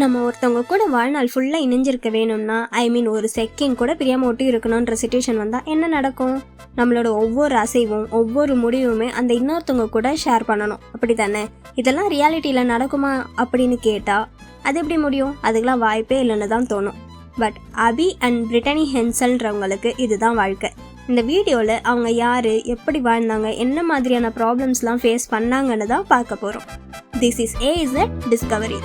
நம்ம ஒருத்தவங்க கூட வாழ்நாள் ஃபுல்லாக இணைஞ்சிருக்க வேணும்னா ஐ மீன் ஒரு செகண்ட் கூட பிரியாம ஒட்டி இருக்கணுன்ற சுச்சுவேஷன் வந்தால் என்ன நடக்கும்? நம்மளோட ஒவ்வொரு அசைவும் ஒவ்வொரு முடிவுமே அந்த இன்னொருத்தவங்க கூட ஷேர் பண்ணணும். அப்படி தானே இதெல்லாம் ரியாலிட்டியில் நடக்குமா அப்படின்னு கேட்டால் அது எப்படி முடியும்? அதுக்கெலாம் வாய்ப்பே இல்லைன்னு தான் தோணும். பட் அபி அண்ட் பிரிட்டனி ஹென்சல்ன்றவங்களுக்கு இதுதான் வாழ்க்கை. இந்த வீடியோவில் அவங்க யார் எப்படி வாழ்ந்தாங்க என்ன மாதிரியான ப்ராப்ளம்ஸ்லாம் ஃபேஸ் பண்ணாங்கன்னு தான் பார்க்க போகிறோம் this is a is a discovery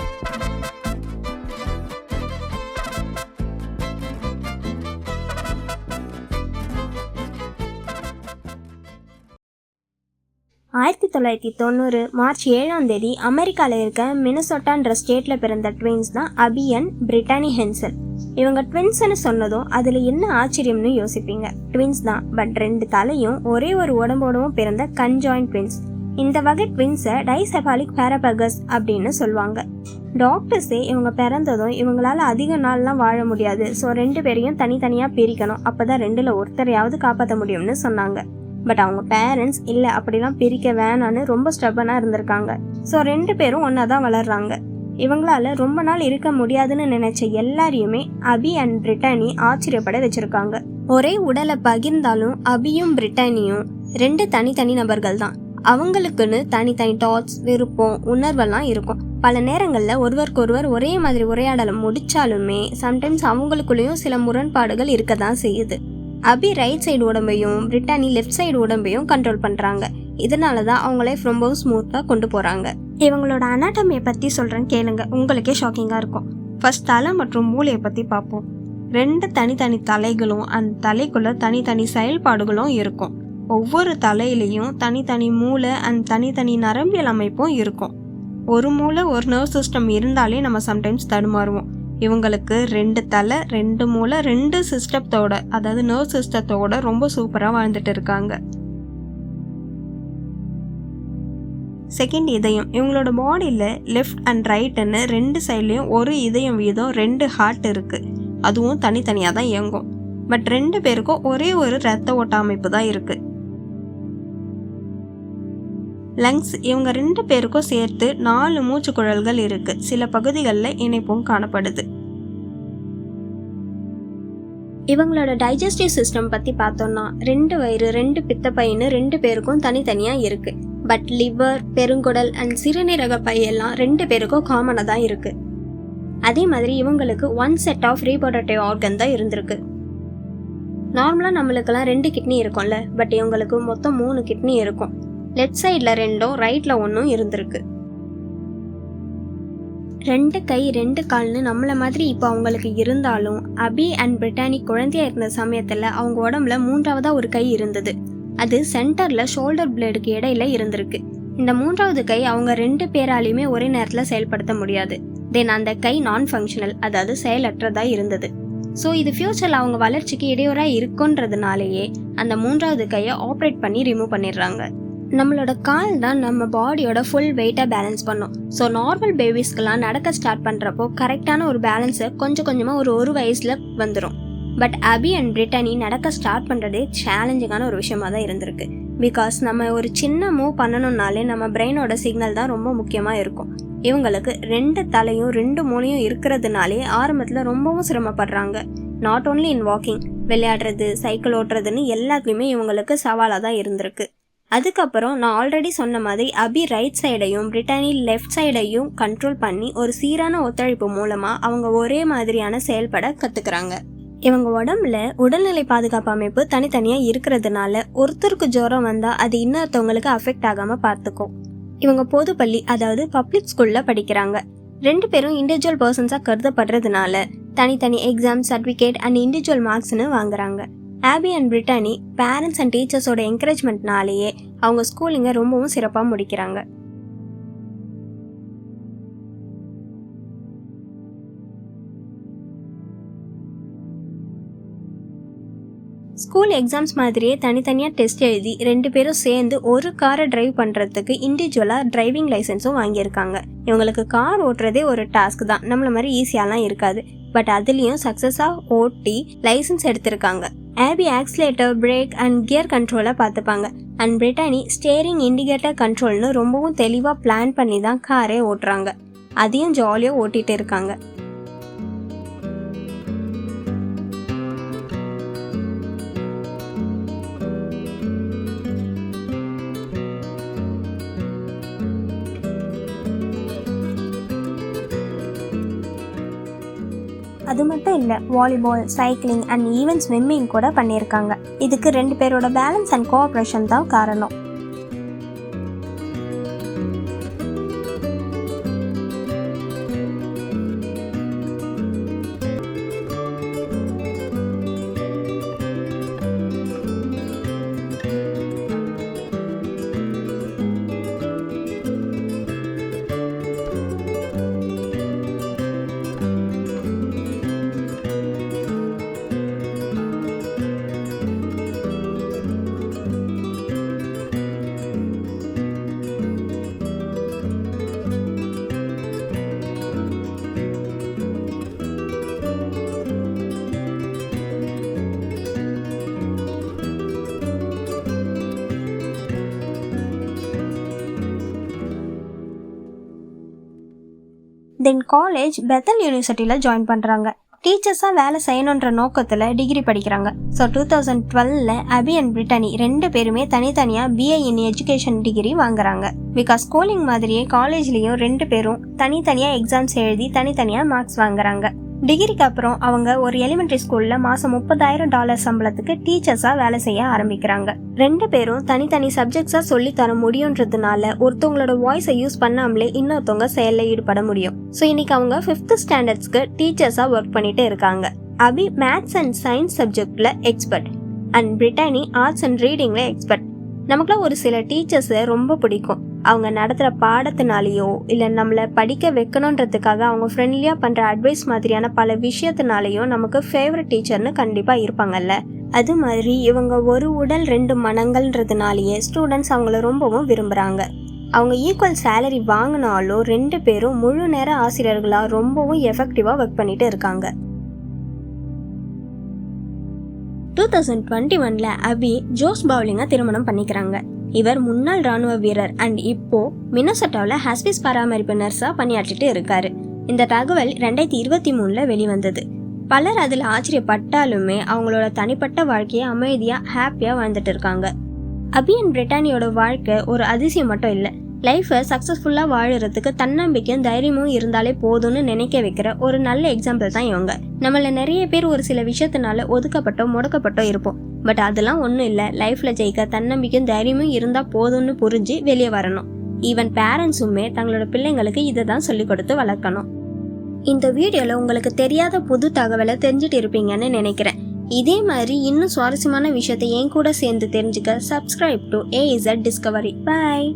ஆயிரத்தி தொள்ளாயிரத்தி தொண்ணூறு மார்ச் ஏழாம் தேதி அமெரிக்காவில் இருக்க மினசோட்டான்ற ஸ்டேட்டில் பிறந்த ட்வின்ஸ் தான் அபியன் பிரிட்டானி ஹென்சல். இவங்க ட்வின்ஸ்னு சொன்னதும் அதில் என்ன ஆச்சரியம்னு யோசிப்பீங்க. ட்வின்ஸ் தான் பட் ரெண்டு தலையும் ஒரே ஒரு உடம்போடவும் பிறந்த கன்ஜாயின் ட்வின்ஸ். இந்த வகை ட்வின்ஸை டைசெபாலிக் பேரபகஸ் அப்படின்னு சொல்லுவாங்க. டாக்டர்ஸே இவங்க பிறந்ததும் இவங்களால அதிக நாள்லாம் வாழ முடியாது. ஸோ ரெண்டு பேரையும் தனித்தனியாக பிரிக்கணும். அப்போ தான் ரெண்டில் ஒருத்தரையாவது காப்பாற்ற முடியும்னு சொன்னாங்க. பட் அவங்க பேரண்ட்ஸ் இல்லை அப்படிலாம் பிரிக்க வேணான்னு ரொம்ப ஸ்டப்பனாக இருந்திருக்காங்க. ஸோ ரெண்டு பேரும் ஒன்றா தான் வளர்றாங்க. இவங்களால ரொம்ப நாள் இருக்க முடியாதுன்னு நினைச்ச எல்லாரையுமே அபி அண்ட் பிரிட்டானி ஆச்சரியப்பட வச்சிருக்காங்க. ஒரே உடலை பகிர்ந்தாலும் அபியும் பிரிட்டானியும் ரெண்டு தனித்தனி நபர்கள் தான். அவங்களுக்குன்னு தனித்தனி டாட்ஸ் விருப்பம் உணர்வெல்லாம் இருக்கும். பல நேரங்களில் ஒருவருக்கொருவர் ஒரே மாதிரி உரையாடலை முடிச்சாலுமே சம்டைம்ஸ் அவங்களுக்குள்ளேயும் சில முரண்பாடுகள் இருக்க தான் செய்யுது. அபி ரைட் சைடு உடம்பையும் பிரிட்டானி லெஃப்ட் சைடு உடம்பையும் கண்ட்ரோல் பண்ணுறாங்க இதனால தான் அவங்க லைஃப் ரொம்பவும் ஸ்மூத்தாக கொண்டு போகிறாங்க இவங்களோட அனாட்டமியை பற்றி சொல்கிறேன் கேளுங்க. உங்களுக்கே ஷாக்கிங்காக இருக்கும். ஃபர்ஸ்ட் தலை மற்றும் மூளையை பற்றி பார்ப்போம். ரெண்டு தனித்தனி தலைகளும் அந்த தலைக்குள்ள தனித்தனி செயல்பாடுகளும் இருக்கும். ஒவ்வொரு தலையிலையும் தனித்தனி மூளை அண்ட் தனித்தனி நரம்பியல் அமைப்பும் இருக்கும். ஒரு மூளை ஒரு நர்வ் சிஸ்டம் இருந்தாலே நம்ம சம்டைம்ஸ் தடுமாறுவோம். இவங்களுக்கு ரெண்டு தலை ரெண்டு மூளை ரெண்டு சிஸ்டத்தோட அதாவது நர்வ் சிஸ்டத்தோட ரொம்ப சூப்பராக வாழ்ந்துட்டு இருக்காங்க. செகண்ட் இதயம். இவங்களோட பாடியில் லெஃப்ட் அண்ட் ரைட்டுன்னு ரெண்டு சைட்லேயும் ஒரு இதயம் வீதம் ரெண்டு ஹார்ட் இருக்குது அதுவும் தனித்தனியாக தான் இயங்கும். பட் ரெண்டு பேருக்கும் ஒரே ஒரு ரத்த ஓட்ட அமைப்பு தான் இருக்குது லங்ஸ் இவங்க ரெண்டு பேருக்கும் சேர்த்து நாலு மூச்சு குழல்கள் இருக்கு. சில பகுதிகளில் இணைப்பும் காணப்படுது. இவங்களோட டைஜஸ்டிவ் சிஸ்டம் பற்றி பார்த்தோம்னா ரெண்டு வயிறு ரெண்டு பித்தப்பைன்னு ரெண்டு பேருக்கும் தனித்தனியாக இருக்கு. பட் லிவர் பெருங்குடல் அண்ட் சிறுநீரக பையெல்லாம் ரெண்டு பேருக்கும் காமனாக தான் இருக்கு. அதே மாதிரி இவங்களுக்கு one set of reproductive organ தான் இருந்திருக்கு. நார்மலாக நம்மளுக்கெல்லாம் ரெண்டு கிட்னி இருக்கும்ல பட் இவங்களுக்கு மொத்தம் மூணு கிட்னி இருக்கும். லெஃப்ட் சைடில் ரெண்டும் ரைட்டில் ஒன்றும் இருந்திருக்கு. ரெண்டு கை ரெண்டு கால்னு நம்மள மாதிரி இப்போ அவங்களுக்கு இருந்தாலும் அபி அண்ட் பிரிட்டானி குழந்தையா இருந்த சமயத்தில் அவங்க உடம்புல மூன்றாவதா ஒரு கை இருந்தது. அது சென்டர்ல ஷோல்டர் பிளேடுக்கு இடையில இருந்திருக்கு. இந்த மூன்றாவது கை அவங்க ரெண்டு பேராலையுமே ஒரே நேரத்தில் செயல்படுத்த முடியாது. தென் அந்த கை நான் ஃபங்க்ஷனல் அதாவது செயலற்றதா இருந்தது. ஸோ இது ஃபியூச்சரில் அவங்க வளர்ச்சிக்கு இடையூறாக இருக்குன்றதுனாலேயே அந்த மூன்றாவது கையை ஆப்ரேட் பண்ணி ரிமூவ் பண்ணிடுறாங்க. நம்மளோட கால் தான் நம்ம பாடியோட ஃபுல் வெயிட்டை பேலன்ஸ் பண்ணும். ஸோ நார்மல் பேபிஸ்க்கெலாம் நடக்க ஸ்டார்ட் பண்ணுறப்போ கரெக்டான ஒரு பேலன்ஸை கொஞ்சம் கொஞ்சமாக ஒரு ஒரு வயசில் வந்துடும் பட் அபி அண்ட் பிரிட்டனி நடக்க ஸ்டார்ட் பண்ணுறதே சேலஞ்சிங்கான ஒரு விஷயமா தான் இருந்திருக்கு. பிகாஸ் நம்ம ஒரு சின்ன மூவ் பண்ணணும்னாலே நம்ம பிரெயினோட சிக்னல் தான் ரொம்ப முக்கியமாக இருக்கும். இவங்களுக்கு ரெண்டு தலையும் ரெண்டு மூளையும் இருக்கிறதுனாலே ஆரம்பத்தில் ரொம்பவும் சிரமப்படுறாங்க. நாட் ஓன்லி இன் வாக்கிங் விளையாடுறது சைக்கிள் ஓட்டுறதுன்னு எல்லாத்துலேயுமே இவங்களுக்கு சவாலாக தான் இருந்திருக்கு. அதுக்கப்புறம் நான் ஆல்ரெடி சொன்ன மாதிரி அபி ரைட் சைடையும் பிரிட்டானி லெஃப்ட் சைடையும் கண்ட்ரோல் பண்ணி ஒரு சீரான ஒத்துழைப்பு மூலமாக அவங்க ஒரே மாதிரியான செயல்பட கற்றுக்குறாங்க இவங்க உடம்புல உடல்நிலை பாதுகாப்பு அமைப்பு தனித்தனியாக இருக்கிறதுனால ஒருத்தருக்கு ஜுரம் வந்தால் அது இன்னொருத்தவங்களுக்கு அஃபெக்ட் ஆகாமல் பார்த்துக்கும். இவங்க பொது பள்ளி அதாவது பப்ளிக் ஸ்கூலில் படிக்கிறாங்க. ரெண்டு பேரும் இண்டிவிஜுவல் பர்சன்ஸாக கருதப்படுறதுனால தனித்தனி எக்ஸாம் சர்டிஃபிகேட் அண்ட் இண்டிவிஜுவல் மார்க்ஸ்னு வாங்குறாங்க. Abby and Brittany parents and டீச்சர்ஸோட என்கரேஜ்மெண்ட்னாலேயே அவங்க ஸ்கூலிங்க ரொம்பவும் சிறப்பாக முடிக்கிறாங்க. ஸ்கூல் எக்ஸாம்ஸ் மாதிரியே தனித்தனியாக டெஸ்ட் எழுதி ரெண்டு பேரும் சேர்ந்து ஒரு காரை டிரைவ் பண்ணுறதுக்கு இண்டிவிஜுவலாக டிரைவிங் லைசன்ஸும் வாங்கியிருக்காங்க. இவங்களுக்கு கார் ஓட்டுறதே ஒரு டாஸ்க் தான். நம்மள மாதிரி ஈஸியாலாம் இருக்காது. பட் அதுலேயும் சக்ஸஸாக ஓட்டி லைசன்ஸ் எடுத்திருக்காங்க. Abby accelerator brake and gear கண்ட்ரோலை பார்த்துப்பாங்க. அண்ட் பிரிட்டானி ஸ்டேரிங் இண்டிகேட்டர் கண்ட்ரோல்னு ரொம்பவும் தெளிவாக பிளான் பண்ணி தான் காரே ஓட்டுறாங்க. அதையும் ஜாலியாக ஓட்டிகிட்டு இருக்காங்க. அது மட்டும் இல்லை volleyball cycling and even swimming கூட பண்ணியிருக்காங்க இதுக்கு ரெண்டு பேரோட பேலன்ஸ் அண்ட் கோஆப்ரேஷன் தான் காரணம். தென் காலேஜ் பெத்தல் யூனிவர்சிட்டியில் ஜாயின் பண்ணுறாங்க டீச்சர்ஸாக வேலை செய்யணுன்ற நோக்கத்தில் டிகிரி படிக்கிறாங்க. So two thousand டுவெலில் Abby and Brittany ரெண்டு பேருமே தனித்தனியாக பிஏ இன் எஜுகேஷன் டிகிரி வாங்குறாங்க. பிகாஸ் ஸ்கூலிங் மாதிரியே காலேஜ்லேயும் ரெண்டு பேரும் தனித்தனியாக எக்ஸாம்ஸ் எழுதி தனித்தனியாக மார்க்ஸ் வாங்குறாங்க. டிகிரிக்கு அப்புறம் அவங்க ஒரு எலிமெண்ட்ரி ஸ்கூல்ல மாசம் முப்பதாயிரம் டாலர் சம்பளத்துக்கு டீச்சர்ஸா வேலை செய்ய ஆரம்பிக்கிறாங்க. ரெண்டு பேரும் தனித்தனி சப்ஜெக்ட்ஸா சொல்லி தர முடியுன்றதுனால ஒருத்தவங்களோட வாய்ஸை யூஸ் பண்ணாமலே இன்னொருத்தவங்க செயலில் ஈடுபட முடியும். ஸோ இன்னைக்கு அவங்க ஃபிஃப்த் ஸ்டாண்டர்ட்ஸ்க்கு டீச்சர்ஸா ஒர்க் பண்ணிட்டு இருக்காங்க. அபி மேத்ஸ் அண்ட் சயின்ஸ் சப்ஜெக்ட்ல expert and Brittany arts and ரீடிங்ல expert நமக்குலாம் ஒரு சில டீச்சர்ஸை ரொம்ப பிடிக்கும். அவங்க நடத்துகிற பாடத்தினாலேயோ இல்லை நம்மளை படிக்க வைக்கணுன்றதுக்காக அவங்க ஃப்ரெண்ட்லியாக பண்ணுற அட்வைஸ் மாதிரியான பல விஷயத்தினாலேயோ நமக்கு ஃபேவரட் டீச்சர்னு கண்டிப்பாக இருப்பாங்கல்ல. அது மாதிரி இவங்க ஒரு உடல் ரெண்டு மனங்கள்ன்றதுனாலேயே ஸ்டூடெண்ட்ஸ் அவங்கள ரொம்பவும் விரும்புகிறாங்க அவங்க ஈக்குவல் சேலரி வாங்கினாலும் ரெண்டு பேரும் முழு நேர ஆசிரியர்களாக ரொம்பவும் எஃபெக்டிவாக ஒர்க் பண்ணிட்டு இருக்காங்க. டூ தௌசண்ட் டுவெண்ட்டி ஒன்ல அபி ஜோஸ் பவுலிங்கை திருமணம் பண்ணிக்கிறாங்க. இவர் முன்னாள் ராணுவ வீரர் அண்ட் இப்போ மினசட்டாவில் ஹாஸ்பிஸ் பராமரிப்பு நர்ஸாக பணியாற்றிட்டு இருக்காரு. இந்த தகவல் ரெண்டாயிரத்தி இருபத்தி மூணுல வெளிவந்தது. பலர் அதில் ஆச்சரியப்பட்டாலுமே அவங்களோட தனிப்பட்ட வாழ்க்கையை அமைதியாக ஹாப்பியாக வாழ்ந்துட்டு இருக்காங்க. அபி அண்ட் பிரிட்டானியோட வாழ்க்கை ஒரு அதிசயம் மட்டும் இல்லை. லைஃப்பை சக்ஸஸ்ஃபுல்லாக வாழறதுக்கு தன்னம்பிக்கையும் தைரியமும் இருந்தாலே போதும்னு நினைக்க வைக்கிற ஒரு நல்ல எக்ஸாம்பிள் தான் இவங்க. நம்மள நிறைய பேர் ஒரு சில விஷயத்தினால ஒதுக்கப்பட்டோ முடக்கப்பட்டோ இருப்போம். பட் அதெல்லாம் ஒன்றும் இல்லை. லைஃப்பில் ஜெயிக்க தன்னம்பிக்கையும் தைரியமும் இருந்தால் போதும்னு புரிஞ்சு வெளியே வரணும். ஈவன் பேரண்ட்ஸுமே தங்களோட பிள்ளைங்களுக்கு இதை தான் சொல்லிக் கொடுத்து வளர்க்கணும். இந்த வீடியோவில் உங்களுக்கு தெரியாத புது தகவலை தெரிஞ்சுட்டு இருப்பீங்கன்னு நினைக்கிறேன். இதே மாதிரி இன்னும் சுவாரஸ்யமான விஷயத்தை என் கூட சேர்ந்து தெரிஞ்சுக்க subscribe to A Z discovery bye